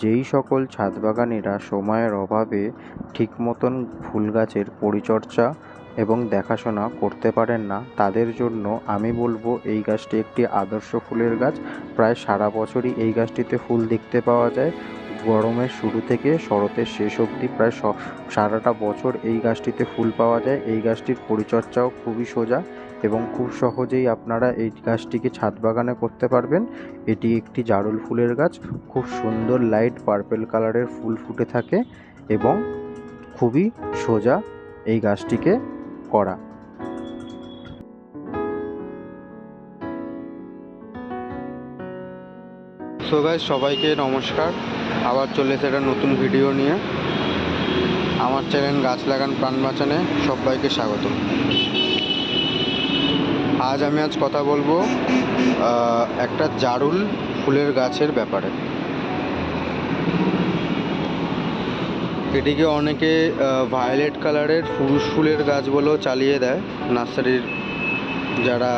যেই সকল ছাদ বাগানিরা সময়ের অভাবে ঠিক মতন ফুল গাছের পরিচর্যা এবং দেখাশোনা করতে পারেন না, তাদের জন্য আমি বলব এই গাছটি একটি আদর্শ ফুলের গাছ। প্রায় সারা বছরই এই গাছটিতে ফুল দেখতে পাওয়া যায়। গরমের শুরু থেকে শরতের শেষ অবধি প্রায় সারাটা বছর এই গাছটিতে ফুল পাওয়া যায়। এই গাছটির পরিচর্যাও খুবই সোজা। এবং খুব সহজেই আপনারা এই গাছটিকে ছাদ বাগানে করতে পারবেন। এটি একটি জারুল ফুলের গাছ। খুব সুন্দর লাইট পার্পেল কালারের ফুল ফুটে থাকে এবং খুবই সোজা এই গাছটিকে করা। সো গাইজ সবাইকে নমস্কার। আবার চলে এসে একটা নতুন ভিডিও নিয়ে। আমার চ্যানেল গাছ লাগান প্রাণ বাঁচানে সবাইকে স্বাগত আজ আমি আজ কথা বলব একটা জারুল ফুলের গাছের ব্যাপারে। এটিকে অনেকে ভায়োলেট কালারের পুরুষ ফুলের গাছ বলেও চালিয়ে দেয় নার্সারির যারা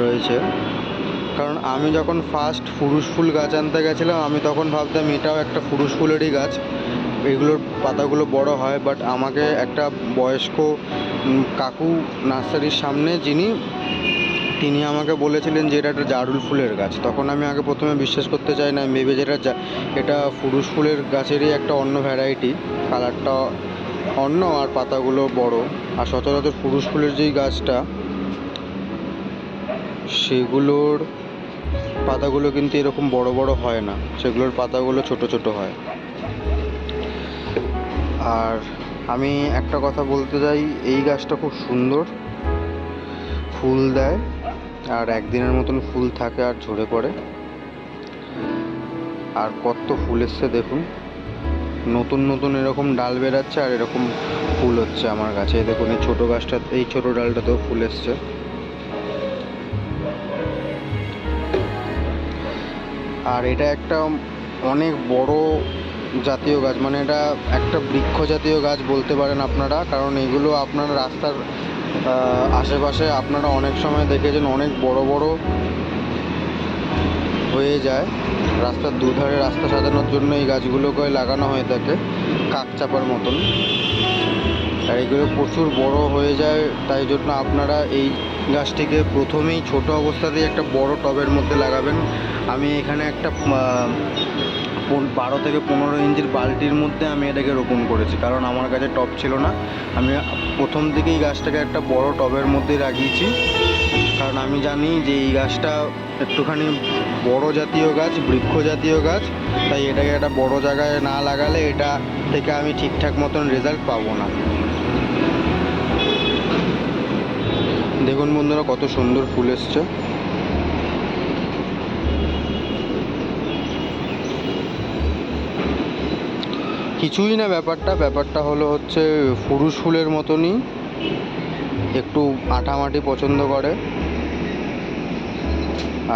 রয়েছে। কারণ আমি যখন ফার্স্ট পুরুষ ফুল গাছ আনতে গেছিলাম, আমি তখন ভাবতাম এটাও একটা পুরুষ ফুলেরই গাছ, এগুলোর পাতাগুলো বড় হয় বাট আমাকে একটা বয়স্ক কাকু নার্সারির সামনে যিনি তিনি আমাকে বলেছিলেন যে এটা একটা জারুল ফুলের গাছ। তখন আমি আগে প্রথমে বিশ্বাস করতে চাই না ভেবে যেটা এটা পুরুষ ফুলের গাছেরই একটা অন্য ভ্যারাইটি কালারটা অন্য আর পাতাগুলো বড়। আর সচরাচর পুরুষ ফুলের যেই গাছটা, সেগুলোর পাতাগুলো কিন্তু এরকম বড় বড় হয় না। সেগুলোর পাতাগুলো ছোট ছোট হয়। আর আমি একটা কথা বলতে চাই, এই গাছটা খুব সুন্দর। ফুল দেয়। আর একদিনের মতন ফুল থাকে আর ঝরে পড়ে। আর কত ফুল এসছে দেখুন। নতুন নতুন এরকম ডাল বেরাচ্ছে আর এরকম ফুল হচ্ছে আমার গাছে দেখুন, এই ছোটো গাছটা, এই ছোটো ডালটাতেও ফুল এসছে। আর এটা একটা অনেক বড় জাতীয় গাছ মানে এটা একটা বৃক্ষ জাতীয় গাছ বলতে পারেন আপনারা, কারণ এগুলো আপনার রাস্তার আশেপাশে আপনারা অনেক সময় দেখেছেন অনেক বড় বড় হয়ে যায়। রাস্তার দুধারে রাস্তা সাজানোর জন্য এই গাছগুলোকে লাগানো হয়ে থাকে কাক চাপার মতন। আর এগুলো প্রচুর বড় হয়ে যায়, তাই জন্য আপনারা এই গাছটিকে প্রথমেই ছোট অবস্থাতেই একটা বড় টবের মধ্যে লাগাবেন। আমি এখানে একটা বারো থেকে পনেরো ইঞ্চির বালতির মধ্যে আমি এটাকে রোপণ করেছি। কারণ আমার কাছে টব ছিল না। আমি প্রথম থেকেই গাছটাকে একটা বড় টবের মধ্যে লাগিয়েছি। কারণ আমি জানি যে এই গাছটা একটুখানি বড় জাতীয় গাছ, বৃক্ষ জাতীয় গাছ। তাই এটাকে একটা বড় জায়গায় না লাগালে এটা থেকে আমি ঠিকঠাক মতন রেজাল্ট পাবো না। দেখুন বন্ধুরা, কত সুন্দর ফুল এসছে। কিছুই না ব্যাপারটা ব্যাপারটা হলো হচ্ছে পুরুষ ফুলের মতনই, একটু আঠামাটি পছন্দ করে।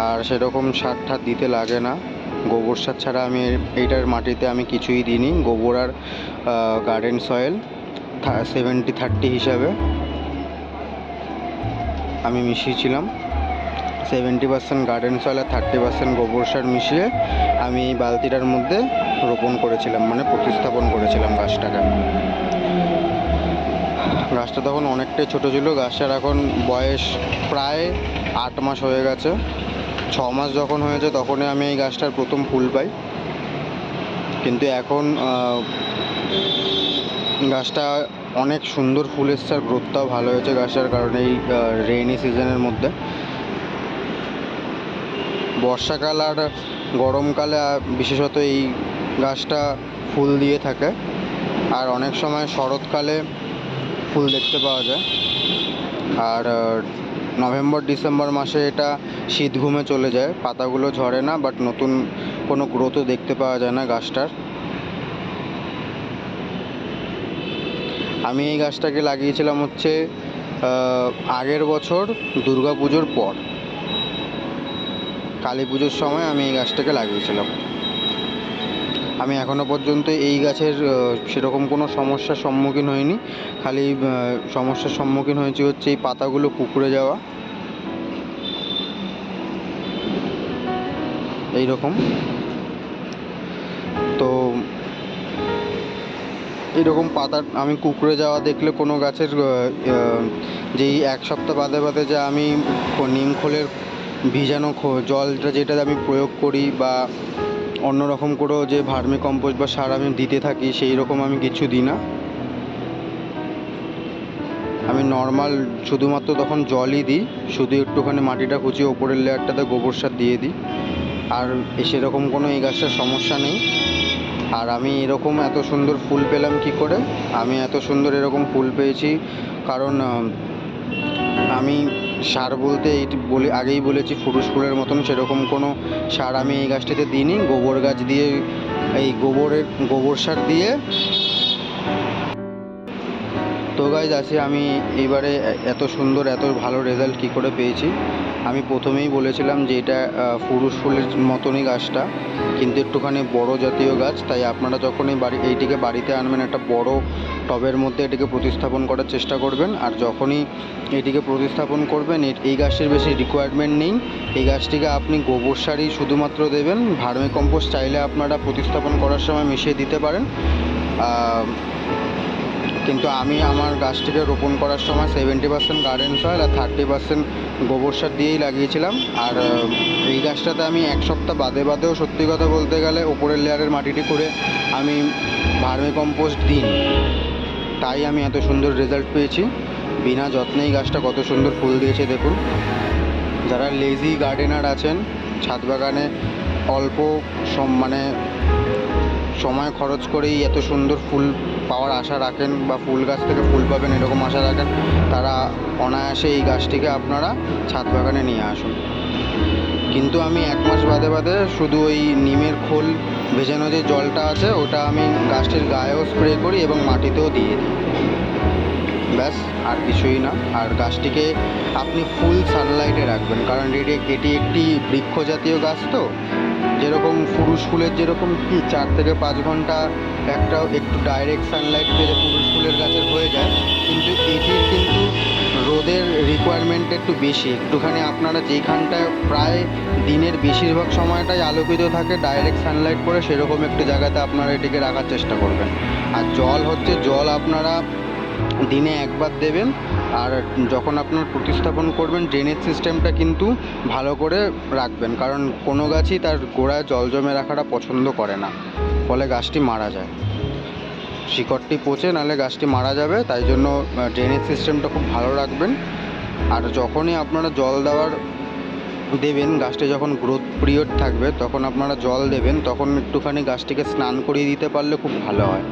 আর সেরকম সার ঠার দিতে লাগে না। গোবর সার ছাড়া আমি এইটার মাটিতে আমি কিছুই দিইনি। গোবর আর গার্ডেন সয়েল সেভেন্টি থার্টি হিসাবে আমি মিশিয়েছিলাম। সেভেন্টি পার্সেন্ট গার্ডেন সয়েল আর থার্টি পার্সেন্ট গোবর সার মিশিয়ে আমি এই বালতিটার মধ্যে রোপণ করেছিলাম মানে প্রতিস্থাপন করেছিলাম গাছটাকে। গাছটা তখন অনেকটাই ছোট ছিল, গাছটার এখন বয়স প্রায় আট মাস হয়ে গেছে। ছ মাস যখন হয়েছে তখনই আমি এই গাছটার প্রথম ফুল পাই। কিন্তু এখন গাছটা অনেক সুন্দর ফুল এসছে আর গ্রোথটাও ভালো হয়েছে গাছটার কারণে এই রেইনি সিজনের মধ্যে। বর্ষাকাল আর গরমকালে বিশেষত এই গাছটা ফুল দিয়ে থাকে। আর অনেক সময় শরৎকালে ফুল দেখতে পাওয়া যায়। আর নভেম্বর, ডিসেম্বর মাসে এটা শীত ঘুমে চলে যায়। পাতাগুলো ঝরে না, বাট নতুন কোনো গ্রোথও দেখতে পাওয়া যায় না গাছটার। আমি এই গাছটাকে লাগিয়েছিলাম হচ্ছে আগের বছর দুর্গা পুজোর পর। কালী পুজোর সময় আমি এই গাছটাকে লাগিয়েছিলাম। আমি এখনও পর্যন্ত এই গাছের সেরকম কোনো সমস্যার সম্মুখীন হইনি। খালি সমস্যার সম্মুখীন হয়েছি হচ্ছে এই পাতাগুলো কুকড়ে যাওয়া। এই রকম তো এরকম পাতা আমি কুকড়ে যাওয়া দেখলে কোনো গাছের যেই এক সপ্তাহ বাদে বাদে যে আমি নিম খোলের ভিজানো জলটা যেটা আমি প্রয়োগ করি বা অন্য রকম করেও যে ভার্মি কম্পোস্ট বা সার আমি দিতে থাকি, সেই রকম আমি কিছু দিই না। আমি নর্মাল শুধুমাত্র তখন জলই দিই, শুধু একটুখানি মাটিটা কুচিয়ে ওপরের লেয়ারটাতে গোবর সার দিয়ে দিই। আর সেরকম কোনো এই গাছটার সমস্যা নেই। আর আমি এরকম এত সুন্দর ফুল পেলাম কি করে? আমি এত সুন্দর এরকম ফুল পেয়েছি, কারণ আমি সার বলতে এই বলে, আগেই বলেছি ফুরুষ ফুলের মতন সেরকম কোনো সার আমি এই গাছটিতে দিইনি। গোবর গাছ দিয়ে, এই গোবরের গোবর সার দিয়ে। তো গাইজ আছে আমি এবারে এত সুন্দর, এত ভালো রেজাল্ট কী করে পেয়েছি? আমি প্রথমেই বলেছিলাম যে এটা পুরুষ ফুলের মতনই গাছটা, কিন্তু একটুখানি বড় জাতীয় গাছ, তাই আপনারা যখনই বাড়ি, এইটিকে বাড়িতে আনবেন, একটা বড় টবের মধ্যে এটিকে প্রতিস্থাপন করার চেষ্টা করবেন, আর যখনই এটিকে প্রতিস্থাপন করবেন এই গাছটির বেশি রিকোয়ারমেন্ট নেই। এই গাছটিকে আপনি গোবর সারই শুধুমাত্র দেবেন ভার্মি কম্পোস্ট চাইলে আপনারা প্রতিস্থাপন করার সময় মিশিয়ে দিতে পারেন। কিন্তু আমি আমার গাছটিকে রোপণ করার সময় সেভেন্টি পার্সেন্ট গার্ডেন সয়েল আর থার্টি পার্সেন্ট গোবর সার দিয়েই লাগিয়েছিলাম। আর এই গাছটাতে আমি এক সপ্তাহ বাদে বাদেও সত্যি কথা বলতে গেলে ওপরের লেয়ারের মাটিটি করে আমি ভার্মি কম্পোস্ট দিই তাই আমি এত সুন্দর রেজাল্ট পেয়েছি। বিনা যত্নেই গাছটা কত সুন্দর ফুল দিয়েছে, দেখুন। যারা লেজি গার্ডেনার আছেন, ছাদ বাগানে অল্প সম মানে সময় খরচ করেই এত সুন্দর ফুল পাওয়ার আশা রাখেন বা ফুল গাছ থেকে ফুল পাবেন এরকম আশা রাখেন, তারা অনায়াসে এই গাছটিকে আপনারা ছাদ বাগানে নিয়ে আসুন। কিন্তু আমি এক মাস বাদে বাদে শুধু ওই নিমের খোল ভেজানো যে জলটা আছে, ওটা আমি গাছটির গায়েও স্প্রে করি এবং মাটিতেও দিয়ে দিই। ব্যাস, আর কিছুই না। আর গাছটিকে আপনি ফুল সানলাইটে রাখবেন, কারণ এটি এটি একটি বৃক্ষ জাতীয় গাছ তো। যেরকম পুরুষ ফুলের যেরকম কি, চার থেকে পাঁচ ঘণ্টা একটা একটু ডাইরেক্ট সানলাইট পেলে পুরুষ ফুলের গাছের হয়ে যায়। কিন্তু এটির কিন্তু রোদের রিকোয়ারমেন্ট একটু বেশি। একটুখানি আপনারা যেইখানটায় প্রায় দিনের বেশিরভাগ সময়টাই আলোকিত থাকে ডাইরেক্ট সানলাইট পড়ে সেরকম একটু জায়গাতে আপনারা এটিকে রাখার চেষ্টা করবেন। আর জল হচ্ছে, জল আপনারা দিনে একবার দেবেন আর যখন আপনার প্রতিস্থাপন করবেন ড্রেনেজ সিস্টেমটা কিন্তু ভালো করে রাখবেন, কারণ কোনো গাছই তার গোড়ায় জল জমে রাখাটা পছন্দ করে না, ফলে গাছটি মারা যায়। শিকড়টি পচে, নাহলে গাছটি মারা যাবে, তাই জন্য ড্রেনেজ সিস্টেমটা খুব ভালো রাখবেন। আর যখনই আপনারা জল দেওয়ার দেবেন, গাছটি যখন গ্রোথ পিরিয়ড থাকবে, তখন আপনারা জল দেবেন, তখন একটুখানি গাছটিকে স্নান করিয়ে দিতে পারলে খুব ভালো হয়।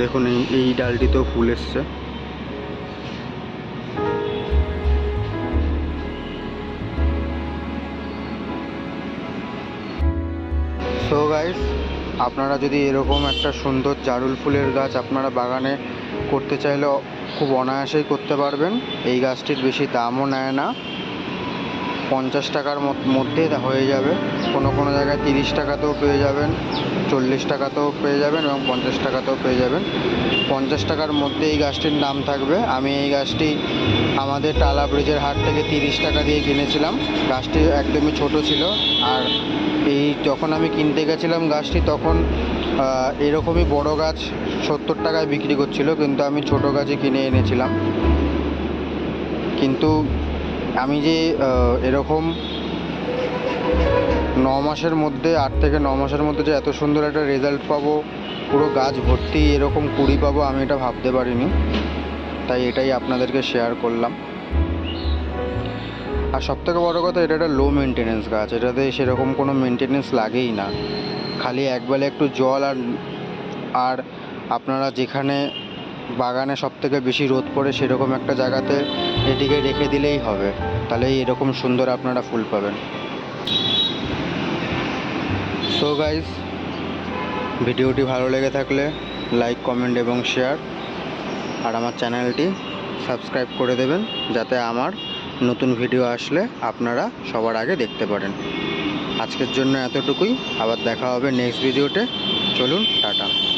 দেখুন, এই এই ডালটিতেও ফুল এসছে। সো গাইস আপনারা যদি এরকম একটা সুন্দর জারুল ফুলের গাছ আপনারা বাগানে করতে চাইলে খুব অনায়াসেই করতে পারবেন। এই গাছটির বেশি দামও নেয় না। পঞ্চাশ টাকার মধ্যে হয়ে যাবে। কোনো কোনো জায়গায় তিরিশ টাকাতেও পেয়ে যাবেন, চল্লিশ টাকাতেও পেয়ে যাবেন এবং পঞ্চাশ টাকাতেও পেয়ে যাবেন। পঞ্চাশ টাকার মধ্যে এই গাছটির নাম থাকবে। আমি এই গাছটি আমাদের টালা ব্রিজের হাট থেকে তিরিশ টাকা দিয়ে কিনেছিলাম। গাছটি একদমই ছোট ছিল আর এই যখন আমি কিনতে গেছিলাম গাছটি তখন এরকমই বড় গাছ সত্তর টাকায় বিক্রি করছিল, কিন্তু আমি ছোট গাছই কিনে এনেছিলাম। কিন্তু আমি যে এরকম ন মাসের মধ্যে, আট থেকে ন মাসের মধ্যে যে এত সুন্দর একটা রেজাল্ট পাবো, পুরো গাছ ভর্তি এরকম কুড়ি পাবো, আমি এটা ভাবতে পারিনি। তাই এটাই আপনাদেরকে শেয়ার করলাম। আর সবথেকে বড় কথা, এটা একটা লো মেনটেনেন্স গাছ। এটাতে সেরকম কোনো মেনটেনেন্স লাগেই না। খালি একবেলা একটু জল আর আর আপনারা যেখানে বাগানে সবথেকে বেশি রোদ পড়ে সেরকম একটা জায়গাতে এটিকে রেখে দিলেই হবে। তাহলেই এরকম সুন্দর আপনারা ফুল পাবেন। সো গাইস ভিডিওটি ভালো লেগে থাকলে লাইক কমেন্ট এবং শেয়ার আর আমার চ্যানেলটি সাবস্ক্রাইব করে দেবেন যাতে আমার নতুন ভিডিও আসলে আপনারা সবার আগে দেখতে পারেন। আজকের জন্য এতটুকুই। আবার দেখা হবে নেক্সট ভিডিওতে চলুন, টাটা।